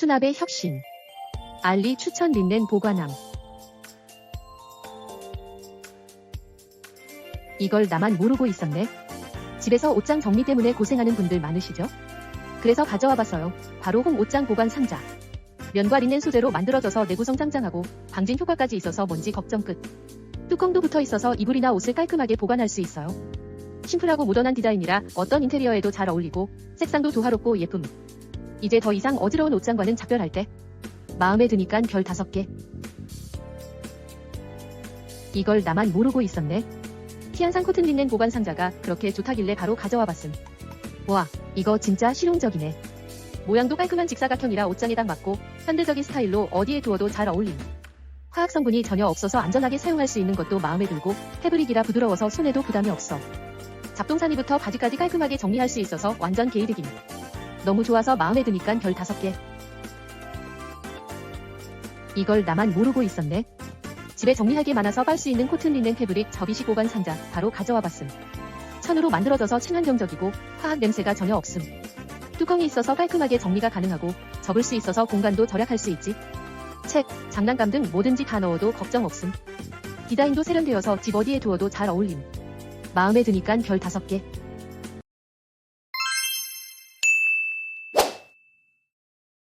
수납의 혁신. 알리 추천 린넨 보관함. 이걸 나만 모르고 있었네. 집에서 옷장 정리 때문에 고생하는 분들 많으시죠? 그래서 가져와 봤어요. 바로 홈 옷장 보관 상자. 면과 리넨 소재로 만들어져서 내구성 짱짱하고 방진 효과까지 있어서 먼지 걱정 끝. 뚜껑도 붙어 있어서 이불이나 옷을 깔끔하게 보관할 수 있어요. 심플하고 모던한 디자인이라 어떤 인테리어에도 잘 어울리고 색상도 조화롭고 예쁨. 이제 더 이상 어지러운 옷장과는 작별할 때 마음에 드니깐 별 다섯 개. 이걸 나만 모르고 있었네. 티안산 코튼 린넨 보관 상자가 그렇게 좋다길래 바로 가져와 봤음. 와, 이거 진짜 실용적이네. 모양도 깔끔한 직사각형이라 옷장에 딱 맞고 현대적인 스타일로 어디에 두어도 잘 어울림. 화학 성분이 전혀 없어서 안전하게 사용할 수 있는 것도 마음에 들고 패브릭이라 부드러워서 손에도 부담이 없어. 잡동사니부터 바지까지 깔끔하게 정리할 수 있어서 완전 개이득임. 너무 좋아서 마음에 드니깐 별 다섯 개. 이걸 나만 모르고 있었네. 집에 정리할 게 많아서 빨 수 있는 코튼 린넨 패브릭 접이식 보관 상자 바로 가져와 봤음. 천으로 만들어져서 친환경적이고 화학 냄새가 전혀 없음. 뚜껑이 있어서 깔끔하게 정리가 가능하고 접을 수 있어서 공간도 절약할 수 있지. 책, 장난감 등 뭐든지 다 넣어도 걱정 없음. 디자인도 세련되어서 집 어디에 두어도 잘 어울림. 마음에 드니깐 별 다섯 개.